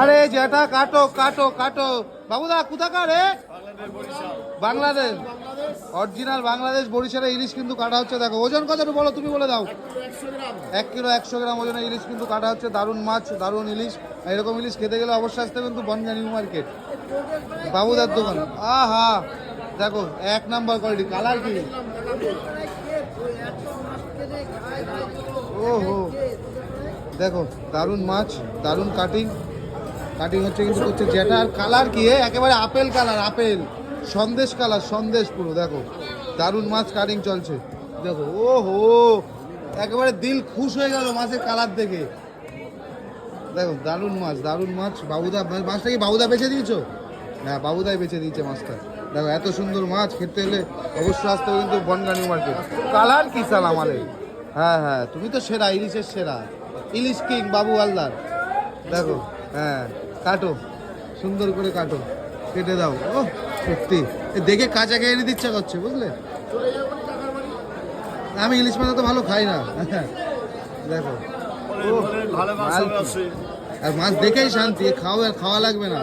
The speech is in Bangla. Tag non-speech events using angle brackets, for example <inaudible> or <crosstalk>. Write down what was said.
আরে যেটা কাটো কাটো কাটো। বাবুদা, কোথাকার রে? বাংলাদেশ। অরিজিনাল বাংলাদেশ বরিশালের ইলিশ কিন্তু কাটা হচ্ছে, দেখো। ওজন কত বলো, তুমি বলে দাও। এক কিলো একশো গ্রাম ওজনের ইলিশ কিন্তু কাটা হচ্ছে, দারুণ মাছ, দারুণ ইলিশ। এরকম ইলিশ খেতে গেলে অবশ্যই আসতে কিন্তু বনগা নিউ মার্কেট। বাবুদার দোকান। আহা! দেখো, এক নাম্বার কোয়ালিটি কালার কি? ও হো দেখো, দারুণ মাছ, দারুণ কাটিং কাটিং হচ্ছে কিন্তু যেটা আর কালার কি? একেবারে apple colour apple. Sandesh colour sandesh পুরো, দেখো। দারুণ মাছ কাটিং চলছে। দেখো ও হো একেবারে দিল খুশ হয়ে গেল মাছের কালার দেখে। দেখো, দারুণ মাছ দারুণ মাছ। বাবুদা, মাছটা কি বাবুদা বেছে দিয়েছ? হ্যাঁ বাবুদাই বেছে দিয়েছে মাছটা। দেখো, এত সুন্দর মাছ, খেতে হলে অবশ্যই আসতে হবে কিন্তু বনগা নিউ মার্কেট কালার কি সাল আমাদের হ্যাঁ হ্যাঁ তুমি তো সেরা, ইলিশের সেরা। ইলিশ কিং, বাবু আলদার দেখো হ্যাঁ। কাটো। সুন্দর করে কাটো। কেটে দাও। ও সত্যি। দেখে কাঁচা খেয়ে নিতে ইচ্ছা করছে বুঝলে? আমি ইলিশ মাছ তো ভালো খাই না। <laughs> দেখো। ও, আর মাছ দেখেই শান্তি। খাওয়া খাওয়া লাগবে না।